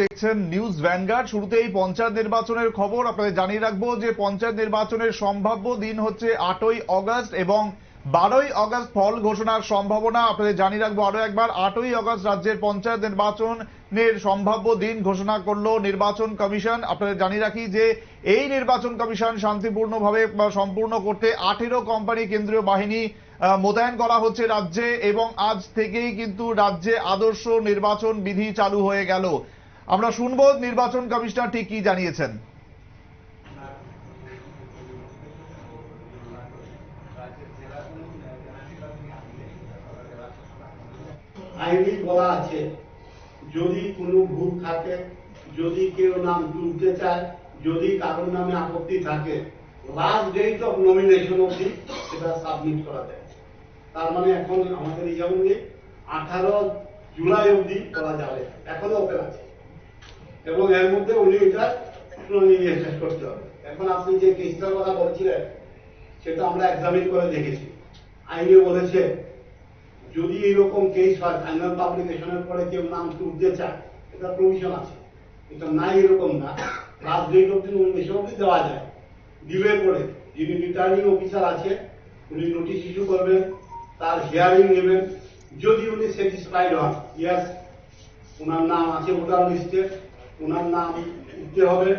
দেখছেন news vanguard. শুরুতেই পঞ্চায়েত নির্বাচনের খবর। আপনাদের জানিয়ে রাখব যে পঞ্চায়েত নির্বাচনের সম্ভাব্য দিন হচ্ছে আটই অগস্ট এবং বারোই অগস্ট ফল ঘোষণার সম্ভাবনা। আপনাদের জানিয়ে রাখব আরও একবার, আটই অগস্ট রাজ্যের পঞ্চায়েত নির্বাচনের সম্ভাব্য দিন ঘোষণা করল নির্বাচন কমিশন। আপনাদের জানিয়ে রাখি যে এই নির্বাচন কমিশন শান্তিপূর্ণভাবে সম্পূর্ণ করতে আঠেরো কোম্পানি কেন্দ্রীয় বাহিনী মোতায়েন করা হচ্ছে রাজ্যে এবং আজ থেকেই কিন্তু রাজ্যে আদর্শ নির্বাচন বিধি চালু হয়ে গেল। আমরা শুনব নির্বাচন কমিশনার ঠিক কি জানিয়েছেন। আইনি বলা আছে, যদি কোনো ভুল থাকে, যদি কেউ নাম তুলতে চায়, যদি কারোর নামে আপত্তি থাকে লাস্ট ডেট অফ নমিনেশন অবধি সেটা সাবমিট করা যায়। তার মানে এখন আমাদের এই যেমন আঠারো জুলাই অবধি করা যাবে, এখনও ওপেন আছে। এবং এর মধ্যে উনি এটা নিয়ে শেষ করতে হবে। এখন আপনি যে কেসটার কথা বলছিলেন, সেটা আমরা এক্সামিন করে দেখেছি। আইনে বলেছে, যদি এরকম কেস হয় ফাইনাল পাবলিকেশনের পরে কেউ নাম তুলতে চায়, এটা প্রভিশন আছে। এটা নাই এরকম না। লাস্ট ডেট অব্দি নমিনেশন অব্দি দেওয়া যায়। দিলে পরে যিনি রিটার্নিং অফিসার আছে, উনি নোটিশ ইস্যু করবেন, তার হিয়ারিং নেবেন। যদি উনি স্যাটিসফাইড হন ইয়াস ওনার নাম আছে ভোটার লিস্টে। ওনার নাম উঠতে হবে।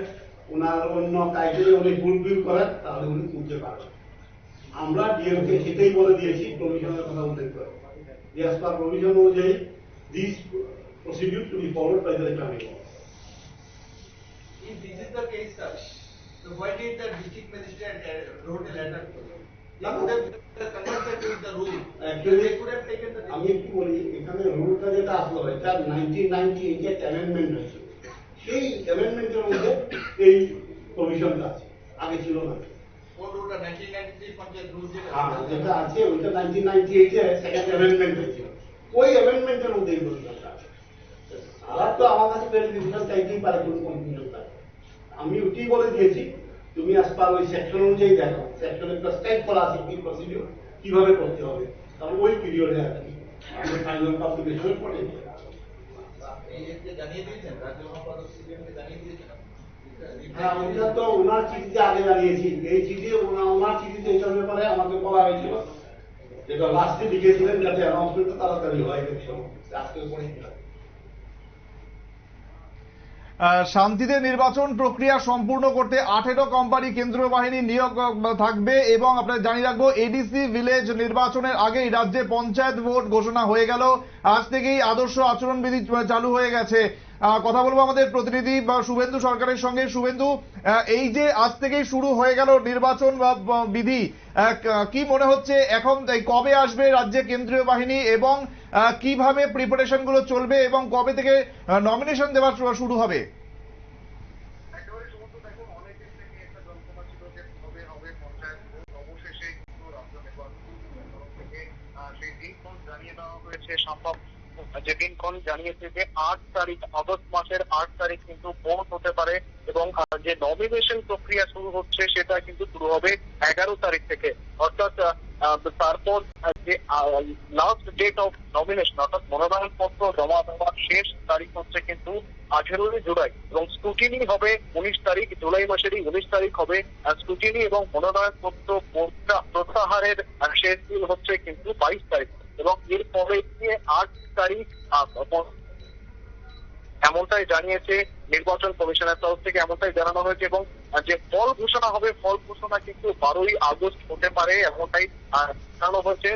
ওনার অন্য কাইটেরিয়া উনি ভুল ভিড় করেন তাহলে উনি তুলতে পারবেন আমরা ডিএমকে সেটাই বলে দিয়েছি কমিশনের কথা উল্লেখ করে। ডিএস পার কমিশন অনুযায়ী this procedure to be followed by the coming in this is the case sir the white is the district magistrate road letter না আমি কি বলি এখানে রুলটা যেটা আসলো এটা নাইনটি এ অ্যামেন্ডমেন্ট হয়েছে। সেই অ্যামেন্ডমেন্টের মধ্যে এই প্রভিশনটা আছে। আগে ছিল না। rules যেটা- হ্যাঁ আছে ওইটা নাইনটিন নাইনটি এইটে সেকেন্ড অ্যামেন্ডমেন্ট হয়েছিল ওই অ্যামেন্ডমেন্টের মধ্যে এই প্রভিশনটা আছে। আর তো আমার কাছে ভেরিফিকেশন চাইতেই পারে কোনো কনফিউশন থাকে আমি ওটি বলে দিয়েছি তুমি আজ পার ওই সেকশন অনুযায়ী দেখো। সেকশনে প্রেসক্রাইব করা আছে কি প্রসিডিউর কীভাবে করতে হবে। কারণ ওই পিরিয়ডে আর কি। ফাইনাল পাবলিকেশনের পরে হ্যাঁ তো ওনার চিঠিতে আগে জানিয়েছি। এই চিঠি ওনার চিঠিতে এটার ব্যাপারে আমাকে বলা হয়েছিল। যেটা লাস্টে লিখেছিলেন যাতে অ্যানাউন্সমেন্টটা তাড়াতাড়ি হয় আজকে শান্তিতে নির্বাচন প্রক্রিয়া সম্পূর্ণ করতে আঠেরো কোম্পানি কেন্দ্রীয় বাহিনী নিয়োগ থাকবে এবং আপনাদের জানিয়ে রাখব এডিসি ভিলেজ নির্বাচনের আগেই রাজ্যে পঞ্চায়েত ভোট ঘোষণা হয়ে গেল। আজ থেকেই আদর্শ আচরণবিধি চালু হয়ে গেছে। কথা বলব আমাদের প্রতিনিধি, বা শুভেন্দু সরকারের সঙ্গে। শুভেন্দু এই যে আজ থেকেই শুরু হয়ে গেল নির্বাচন, বা বিধি কি মনে হচ্ছে এখন কবে আসবে রাজ্যে কেন্দ্রীয় বাহিনী এবং কীভাবে প্রিপারেশনগুলো চলবে এবং কবে থেকে নমিনেশন দেওয়া শুরু হবে দিনক্ষণ জানিয়েছে যে আট তারিখ আগস্ট মাসের আট তারিখ কিন্তু ভোট হতে পারে এবং যে নমিনেশন প্রক্রিয়া শুরু হচ্ছে সেটা কিন্তু শুরু হবে? এগারো তারিখ থেকে অর্থাৎ তারপর যে লাস্ট ডেট অফ নমিনেশন অর্থাৎ মনোনয়ন পত্র জমা দেওয়ার শেষ তারিখ হচ্ছে কিন্তু আঠেরোই জুলাই এবং স্ক্রুটিনি হবে উনিশ তারিখ, জুলাই মাসেরই উনিশ তারিখ হবে স্ক্রুটিনি এবং মনোনয়ন পত্র প্রত্যা- প্রত্যাহারের শেষ দিন হচ্ছে কিন্তু বাইশ তারিখ এবং এরপরে গিয়ে আট তারিখ এমনটাই জানিয়েছে নির্বাচন কমিশনের তরফ থেকে, এমনটাই জানানো হয়েছে এবং যে ফল ঘোষণা হবে, ফল ঘোষণা কিন্তু বারোই আগস্ট হতে পারে এমনটাই জানানো হয়েছে।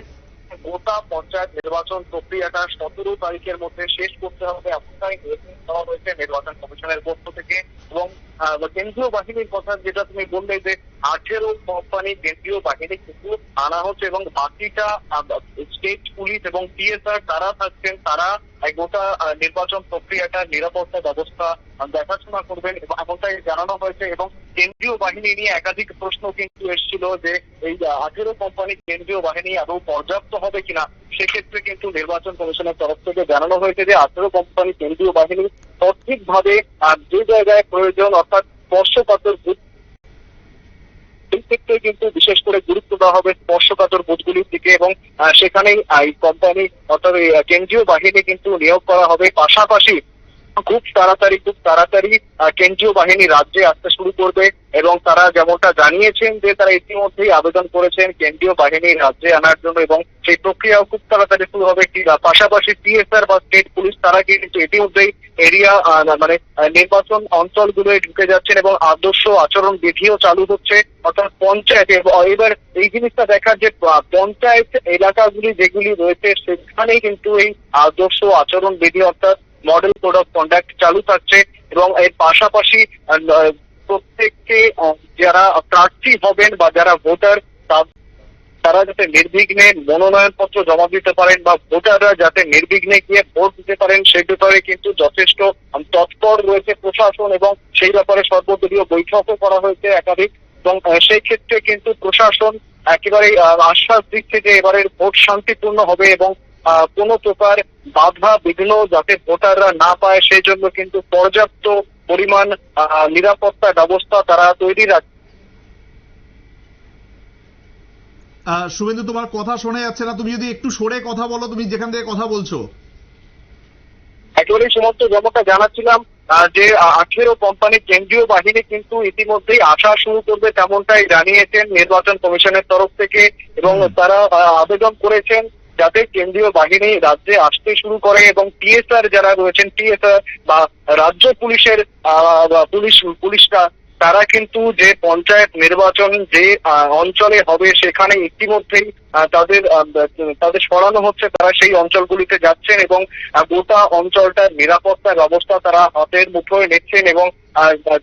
গোটা পঞ্চায়েত নির্বাচন প্রক্রিয়াটা সতেরো তারিখের মধ্যে শেষ করতে হবে, এমনটাই দেওয়া হয়েছে নির্বাচন কমিশনের পক্ষ থেকে। এবং কেন্দ্রীয় বাহিনীর কথা যেটা তুমি বললে যে আঠেরো কোম্পানি কেন্দ্রীয় বাহিনী কিন্তু আনা হচ্ছে এবং বাকিটা স্টেট পুলিশ এবং টিএসআর তারা থাকছেন, তারা গোটা নির্বাচন প্রক্রিয়াটা, নিরাপত্তা ব্যবস্থা দেখাশোনা করবেন এবং এমনটাই জানানো হয়েছে এবং কেন্দ্রীয় বাহিনী নিয়ে একাধিক প্রশ্ন কিন্তু এসেছিল যে এই আঠেরো কোম্পানি কেন্দ্রীয় বাহিনী আদৌ পর্যাপ্ত হবে কিনা, সেক্ষেত্রে কিন্তু নির্বাচন কমিশনের তরফ থেকে জানানো হয়েছে যে আঠেরো কোম্পানি কেন্দ্রীয় বাহিনী সঠিকভাবে যে জায়গায় প্রয়োজন অর্থাৎ স্পর্শকাতর এই ক্ষেত্রে কিন্তু বিশেষ করে গুরুত্ব দেওয়া হবে স্পর্শকাতর বুথগুলির দিকে এবং সেখানেই এই কোম্পানি অর্থাৎ কেন্দ্রীয় বাহিনী কিন্তু নিয়োগ করা হবে। পাশাপাশি খুব তাড়াতাড়ি খুব তাড়াতাড়ি কেন্দ্রীয় বাহিনী রাজ্যে আসতে শুরু করবে এবং তারা যেমনটা জানিয়েছেন যে তারা ইতিমধ্যেই আবেদন করেছেন কেন্দ্রীয় বাহিনী রাজ্যে আনার জন্য এবং সেই প্রক্রিয়াও খুব তাড়াতাড়ি শুরু হবে। পাশাপাশি সিএসআর বা স্টেট পুলিশ, তারা কিন্তু ইতিমধ্যেই এরিয়া মানে নির্বাচন অঞ্চলগুলোয় ঢুকে যাচ্ছেন এবং আদর্শ আচরণ বিধিও চালু হচ্ছে, অর্থাৎ পঞ্চায়েত এবার এই জিনিসটা দেখার যে পঞ্চায়েত এলাকাগুলি যেগুলি রয়েছে, সেখানেই কিন্তু এই আদর্শ আচরণ বিধি, অর্থাৎ মডেল কোড অফ কন্ডাক্ট চালু থাকছে এবং এর পাশাপাশি প্রত্যেককে যারা প্রার্থী হবেন বা যারা ভোটার, তারা যাতে নির্বিঘ্নে মনোনয়ন পত্র জমা দিতে পারেন বা ভোটাররা যাতে নির্বিঘ্নে গিয়ে ভোট দিতে পারেন সেই ব্যাপারে কিন্তু যথেষ্ট তৎপর রয়েছে প্রশাসন এবং সেই ব্যাপারে সর্বদলীয় বৈঠকও করা হয়েছে একাধিক। এবং সেই ক্ষেত্রে কিন্তু প্রশাসন একেবারে আশ্বাস দিচ্ছে যে এবারের ভোট শান্তিপূর্ণ হবে এবং কোনো প্রকার বাধা বিঘ্ন যাতে ভোটাররা না পায় সেই জন্য কিন্তু পর্যাপ্ত পরিমাণ নিরাপত্তা ব্যবস্থা তারা তৈরি রাখছে শুভেন্দু তোমার কথা শোনা যাচ্ছে না। তুমি যদি একটু সরে কথা বলো তুমি যেখান থেকে কথা বলছো। একেবারেই সমস্ত যেমনটা জানাচ্ছিলাম যে আঠেরো কোম্পানি কেন্দ্রীয় বাহিনী কিন্তু ইতিমধ্যেই আসা শুরু করবে তেমনটাই জানিয়েছেন নির্বাচন কমিশনের তরফ থেকে এবং তারা আবেদন করেছেন। যাতে কেন্দ্রীয় বাহিনী রাজ্যে আসতে শুরু করে এবং টিএসআর যারা রয়েছেন টিএসআর বা রাজ্য পুলিশের পুলিশ, পুলিশরা, তারা কিন্তু যে পঞ্চায়েত নির্বাচন যে অঞ্চলে হবে সেখানে ইতিমধ্যেই তাদের তাদের সরানো হচ্ছে, তারা সেই অঞ্চলগুলিতে যাচ্ছেন এবং গোটা অঞ্চলটার নিরাপত্তা ব্যবস্থা তারা হাতের মুঠোয় নিচ্ছেন এবং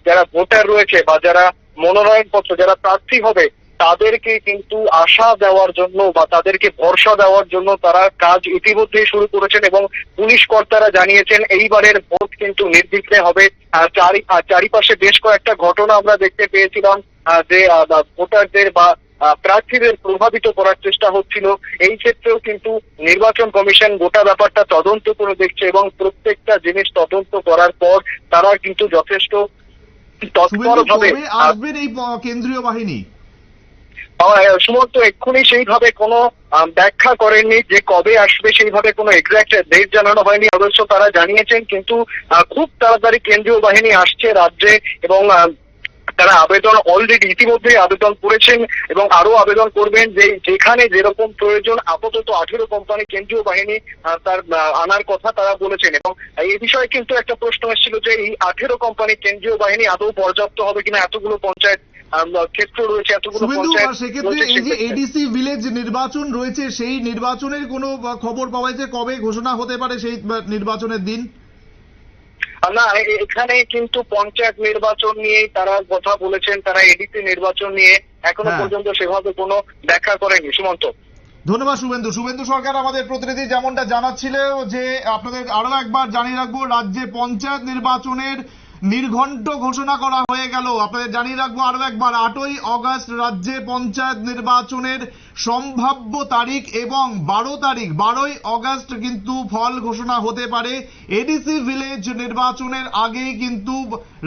যারা ভোটার রয়েছে বা যারা মনোনয়ন পত্র যারা প্রার্থী হবে তাদেরকে কিন্তু আশা দেওয়ার জন্য বা তাদেরকে ভরসা দেওয়ার জন্য তারা কাজ ইতিমধ্যেই শুরু করেছেন এবং পুলিশ কর্তারা জানিয়েছেন এইবারের ভোট কিন্তু নির্বিঘ্নে হবে। চারি চারিপাশে বেশ কয়েকটা ঘটনা আমরা দেখতে পেয়েছিলাম যে ভোটারদের বা প্রার্থীদের প্রভাবিত করার চেষ্টা হচ্ছিল। এই ক্ষেত্রেও কিন্তু নির্বাচন কমিশন গোটা ব্যাপারটা তদন্ত করে দেখছে এবং প্রত্যেকটা জিনিস তদন্ত করার পর তারা কিন্তু যথেষ্ট তৎপরভাবে আসবেন এই কেন্দ্রীয় বাহিনী? সুমন্ত এক্ষুনি সেইভাবে কোনো ব্যাখ্যা করেননি যে কবে আসবে, সেইভাবে কোনো এক্সাক্ট ডেট জানানো হয়নি। অবশ্য তারা জানিয়েছেন, কিন্তু খুব তাড়াতাড়ি কেন্দ্রীয় বাহিনী আসছে রাজ্যে এবং তারা আবেদন অলরেডি ইতিমধ্যেই আবেদন করেছেন এবং আরও আবেদন করবেন যে যেখানে যেরকম প্রয়োজন আপাতত আঠেরো কোম্পানি কেন্দ্রীয় বাহিনী তার আনার কথা তারা বলেছেন। এবং এই বিষয়ে কিন্তু একটা প্রশ্ন এসেছিল যে এই আঠেরো কোম্পানি কেন্দ্রীয় বাহিনী আদৌ পর্যাপ্ত হবে কিনা? এতগুলো পঞ্চায়েত ক্ষেত্র রয়েছে এতগুলো পঞ্চায়েত সেক্ষেত্রে রয়েছে, এই যে এডিসি ভিলেজ নির্বাচন রয়েছে সেই নির্বাচনের কোনো খবর পাওয়া যাচ্ছে কবে ঘোষণা হতে পারে সেই নির্বাচনের দিন? না এখানে কিন্তু পঞ্চায়েত নির্বাচন নিয়েই তারা কথা বলেছেন তারা এডিসি নির্বাচন নিয়ে এখনও হ্যাঁ। পর্যন্ত সেভাবে কোনো ব্যাখ্যা করেনি। সুমন্ত। ধন্যবাদ শুভেন্দু। শুভেন্দু সরকার আমাদের প্রতিনিধি যেমনটা জানাচ্ছিল যে আপনাদের আরও একবার জানিয়ে রাখব রাজ্যে পঞ্চায়েত নির্বাচনের নির্ঘণ্ট ঘোষণা করা হয়ে গেল। আপনাদের জানিয়ে রাখব আরও একবার আটই অগস্ট রাজ্যে পঞ্চায়েত নির্বাচনের সম্ভাব্য তারিখ এবং বারো তারিখ, বারোই অগস্ট কিন্তু ফল ঘোষণা হতে পারে। এডিসি ভিলেজ নির্বাচনের আগেই কিন্তু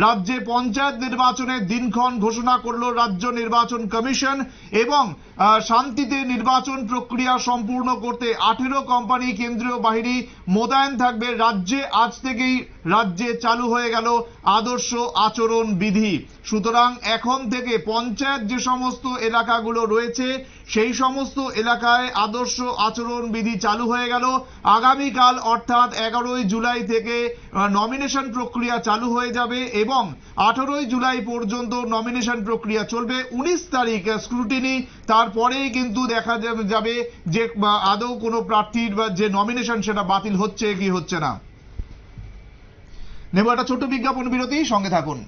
রাজ্যে পঞ্চায়েত নির্বাচনের দিনক্ষণ ঘোষণা করল রাজ্য নির্বাচন কমিশন এবং শান্তিতে নির্বাচন প্রক্রিয়া সম্পূর্ণ করতে আঠেরো কোম্পানি কেন্দ্রীয় বাহিনী মোতায়েন থাকবে। রাজ্যে আজ থেকেই রাজ্যে চালু হয়ে গেল আদর্শ আচরণ বিধি। সুতরাং এখন থেকে পঞ্চায়েত যে সমস্ত এলাকাগুলো রয়েছে, সেই সমস্ত এলাকায় আদর্শ আচরণ বিধি চালু হয়ে গেল। আগামীকাল অর্থাৎ এগারোই জুলাই থেকে নমিনেশন প্রক্রিয়া চালু হয়ে যাবে এবং আঠারোই জুলাই পর্যন্ত নমিনেশন প্রক্রিয়া চলবে। উনিশ তারিখ স্ক্রুটিনি তারপরেই কিন্তু দেখা যাবে- যাবে যে আদৌ কোনো প্রার্থীর বা যে নমিনেশন সেটা বাতিল হচ্ছে কি হচ্ছে না। নেব একটা ছোট্ট বিজ্ঞাপন বিরতি, সঙ্গে থাকুন।